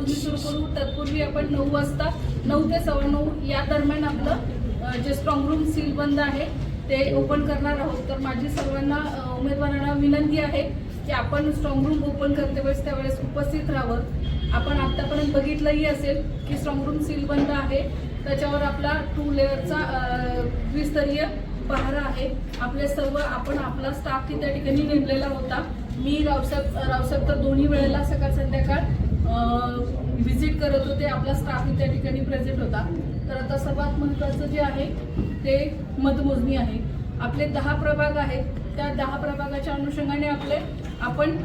मतमोजणी सुरू करू. तत्पूर्वी आपण नऊ वाजता नऊ ते सव्वा नऊ या दरम्यान आपलं जे स्ट्रॉंग रूम सील बंद आहे ते ओपन करणार आहोत. तर माझी सर्वांना उमेदवारांना विनंती आहे की आपण स्ट्रॉंग रूम ओपन करते वेळेस त्यावेळेस उपस्थित राहावं. आपण आतापर्यंत बघितलंही असेल की स्ट्रॉंग रूम सील बंद आहे. त्याच्यावर आपला टू लेअरचा द्विस्तरीय पहारा आहे. आपले सर्व आपण आपला स्टाफ की त्या ठिकाणी नेमलेला होता. मी रावसाहेब रावसाहेब तर दोन्ही वेळेला सकाळ व्हिजिट करत होते आपला स्टाफ त्या ठिकाणी प्रेझेंट होता. तर आता सर्वात महत्त्वाचं जे आहे ते मतमोजणी आहे. आपले दहा प्रभाग आहेत. त्या दहा प्रभागाच्या अनुषंगाने आपले आपण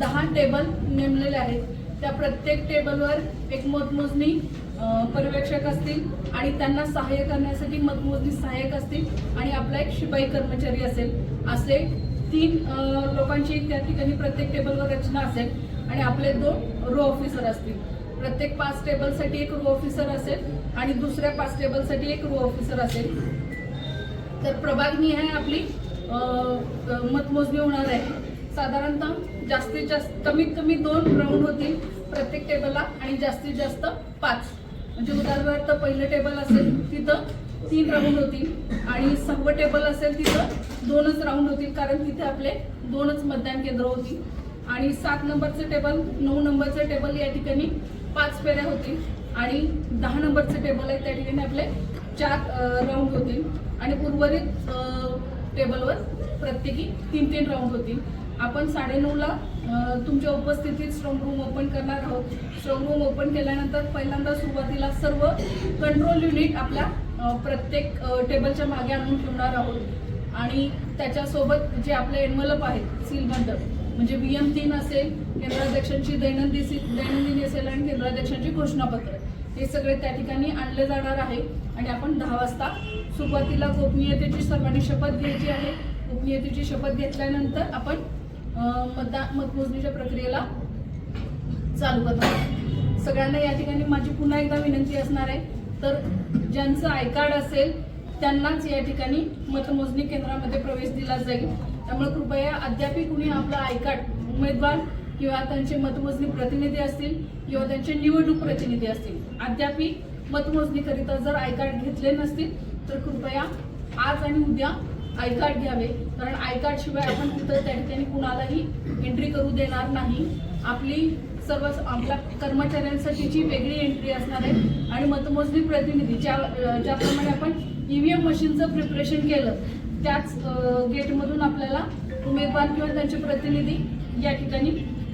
दहा टेबल नेमलेले आहेत. त्या प्रत्येक टेबलवर एक मतमोजणी पर्यवेक्षक असतील आणि त्यांना सहाय्य करण्यासाठी मतमोजणी सहाय्यक असतील आणि आपला एक शिपाई कर्मचारी असेल. असे तीन लोकांची त्या ठिकाणी प्रत्येक टेबलवर रचना असेल आणि आपले दोन रो ऑफिसर असतील. प्रत्येक पाच टेबलसाठी एक रो ऑफिसर असेल आणि दुसऱ्या पाच टेबलसाठी एक रो ऑफिसर असेल. तर प्रभागनी आहे आपली मतमोजणी होणार आहे. साधारणतः जास्तीत जास्त कमीत कमी दोन राऊंड होतील प्रत्येक टेबलला आणि जास्तीत जास्त पाच. म्हणजे उदाहरणार्थ पहिलं टेबल असेल तिथं तीन राऊंड होतील आणि सहावं टेबल असेल तिथं दोनच राऊंड होतील कारण तिथे आपले दोनच मतदान केंद्र होतील आणि सात नंबरचं टेबल नऊ नंबरचं टेबल या ठिकाणी पाच फेऱ्या होतील आणि दहा नंबरचे टेबल आहे त्या ठिकाणी आपले चार राऊंड होतील. आणि उर्वरित टेबलवर प्रत्येकी तीन तीन राऊंड होतील. आपण साडेनऊला तुमच्या उपस्थितीत स्ट्रॉंग रूम ओपन करणार आहोत. स्ट्रॉंग रूम ओपन केल्यानंतर पहिल्यांदा सुरुवातीला सर्व कंट्रोल युनिट आपल्या प्रत्येक टेबलच्या मागे आणून ठेवणार आहोत. आणि त्याच्यासोबत जे आपले एनवलप आहेत सीलबंद म्हणजे व्ही एम तीन असेल केंद्राध्यक्षांची दैनंदिन दैनंदिनी असेल आणि केंद्राध्यक्षांची घोषणापत्र. हे सगळे त्या ठिकाणी आणले जाणार आहे. आणि आपण दहा वाजता सुरुवातीला गोपनीयतेची सर्वांनी शपथ घ्यायची आहे. गोपनीयतेची शपथ घेतल्यानंतर आपण अं, मतदान मतमोजणीच्या प्रक्रियेला चालू करणार आहोत. सगळ्यांना या ठिकाणी माझी पुन्हा एकदा विनंती असणार आहे. तर ज्यांचं आय कार्ड असेल त्यांनाच या ठिकाणी मतमोजणी केंद्रामध्ये प्रवेश दिला जाईल. त्यामुळे कृपया अद्यापही कुणी आपलं आय कार्ड उमेदवार किंवा त्यांचे मतमोजणी प्रतिनिधी असतील किंवा त्यांचे निवडणूक प्रतिनिधी असतील. अद्याप मतमोजणीकरिता जर आय कार्ड घेतले नसतील तर कृपया आज आणि उद्या आय कार्ड घ्यावे. कारण आय कार्ड शिवाय आपण कुठं त्या ठिकाणी कुणालाही एंट्री करू देणार नाही. आपली सर्व आपल्या कर्मचाऱ्यांसाठीची वेगळी एंट्री असणार आहे आणि मतमोजणी प्रतिनिधी ज्या ज्याप्रमाणे आपण ईव्हीएम मशीनचं प्रिपरेशन केलं त्याच गेटमधून आपल्याला उमेदवार किंवा त्यांचे प्रतिनिधी या ठिकाणी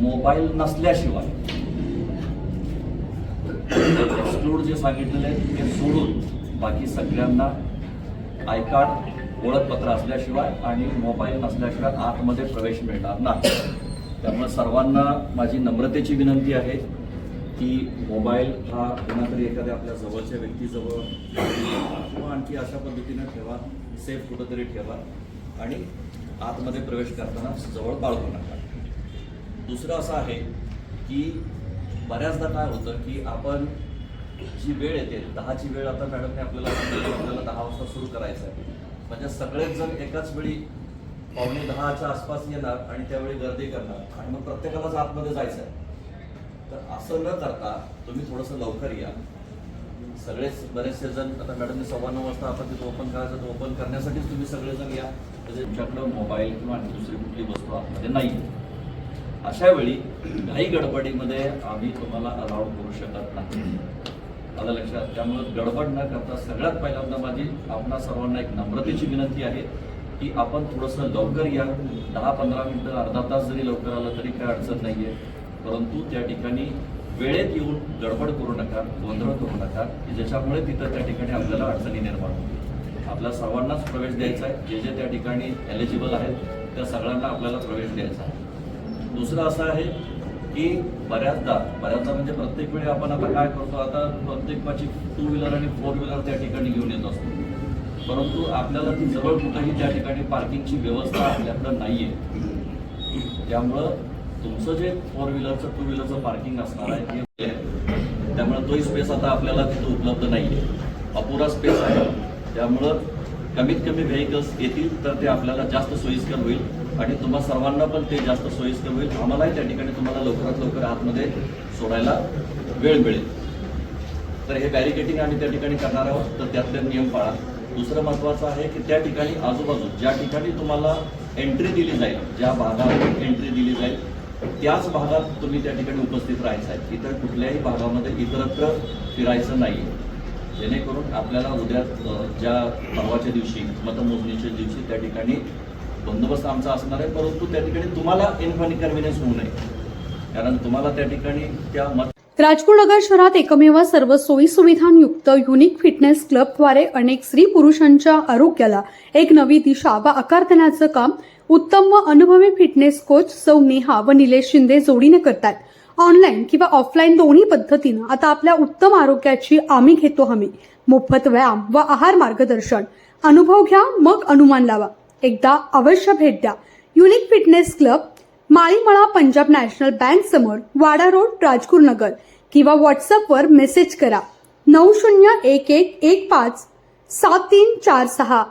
मोबाईल नसल्याशिवाय एक्सक्लूड जे सांगितलेले आहे ते सोडून बाकी सगळ्यांना आय कार्ड ओळखपत्र असल्याशिवाय आणि मोबाईल नसल्याशिवाय आतमध्ये प्रवेश मिळणार नाही. त्यामुळे सर्वांना माझी नम्रतेची विनंती आहे की मोबाईल हा कोणातरी एखाद्या आपल्या जवळच्या व्यक्तीजवळ किंवा आणखी अशा पद्धतीनं ठेवा सेफ कुठंतरी ठेवा आणि आतमध्ये प्रवेश करताना जवळ बाळगू नका. दुसरं असं आहे की बऱ्याचदा काय होतं की आपण जी वेळ येते दहाची वेळ आता मॅडमने आपल्याला आपल्याला दहा वाजता सुरू करायचं आहे. म्हणजे सगळेच जण एकाच वेळी पावणे दहाच्या आसपास येणार आणि त्यावेळी गर्दी करणार आणि मग प्रत्येकालाच आतमध्ये जायचं आहे. तर असं न करता तुम्ही थोडंसं लवकर या. सगळेच बरेचसे जण आता मॅडमने सव्वा नऊ वाजता आपण तिथं ओपन करायचं तर ओपन करण्यासाठीच तुम्ही सगळेजण या. म्हणजे तुमच्याकडं मोबाईल किंवा दुसरी कुठली वस्तू आतमध्ये नाही अशा वेळी काही गडबडीमध्ये आम्ही तुम्हाला अलाउड करू शकत नाही. आलं लक्षात त्यामुळं गडबड न करता सगळ्यात पहिल्यांदा माझी आपणा सर्वांना एक नम्रतेची विनंती आहे की आपण थोडंसं लवकर या. दहा पंधरा मिनटं अर्धा तास जरी लवकर आलं तरी काय अडचण नाही आहे परंतु त्या ठिकाणी वेळेत येऊन गडबड करू नका गोंधळ करू नका की ज्याच्यामुळे तिथं त्या ठिकाणी आपल्याला अडचणी निर्माण होतील. आपल्या सर्वांनाच प्रवेश द्यायचा आहे. जे जे त्या ठिकाणी एलिजिबल आहेत त्या सगळ्यांना आपल्याला प्रवेश द्यायचा आहे. दुसरं असं आहे की बऱ्याचदा बऱ्याचदा म्हणजे प्रत्येक वेळी आपण आता काय करतो आता प्रत्येक माझी टू व्हीलर आणि फोर व्हीलर त्या ठिकाणी घेऊन येत असतो. परंतु आपल्याला ती जवळ कुठेही त्या ठिकाणी पार्किंगची व्यवस्था आपल्याकडं नाहीये. त्यामुळं तुमचं जे फोर व्हीलरचं टू व्हीलरचं पार्किंग असणार आहे ते त्यामुळे तोही स्पेस आता आपल्याला तिथं उपलब्ध नाहीये. अपुरा स्पेस आहे. त्यामुळं कमीत कमी व्हेकल्स येतील तर ते आपल्याला जास्त सोयीस्कर होईल. आणि तुम्हा सर्वांना पण ते जास्त सोयीस्कर होईल. आम्हालाही त्या ठिकाणी तुम्हाला लवकरात लवकर आतमध्ये सोडायला वेळ मिळेल. तर हे बॅरिकेटिंग आम्ही त्या ठिकाणी करणार आहोत. तर त्यातले नियम पाळा. दुसरं महत्त्वाचं आहे की त्या ठिकाणी आजूबाजू ज्या ठिकाणी तुम्हाला एंट्री दिली जाईल ज्या भागात एंट्री दिली जाईल त्याच भागात तुम्ही त्या ठिकाणी उपस्थित राहायचं आहे. इतर कुठल्याही भागामध्ये इतरत्र फिरायचं नाही जेणेकरून आपल्याला उद्या ज्या परवाच्या दिवशी मतमोजणीच्या दिवशी त्या ठिकाणी बंदोबस्त आमचा असणार आहे परंतु त्या ठिकाणी तुम्हाला इन्कन्व्हिनियन्स होऊ नये. कारण तुम्हाला त्या ठिकाणी त्या मत राजपूर नगर शहरात एकमेव सर्व सोयी सुविधांयुक्त युनिक फिटनेस क्लबद्वारे अनेक स्त्री पुरुषांच्या आरोग्याला एक नवी दिशा व आकार देण्याचं काम उत्तम व अनुभवी फिटनेस कोच सौ नेहा व निलेश शिंदे जोडीने करतात ऑनलाईन किंवा ऑफलाईन दोन्ही पद्धतीनं आता आपल्या उत्तम आरोग्याची आम्ही घेतो हमी. मोफत व्यायाम व आहार मार्गदर्शन. अनुभव घ्या मग अनुमान लावा. एकदा अवश्य भेट द्या. Unique fitness club Malimala Punjab national bank समोर वाडा रोड राजपूर नगर किंवा व्हॉट्सअपवर मेसेज करा. नऊ शून्य एक एक एक पाच सात तीन चार सहा.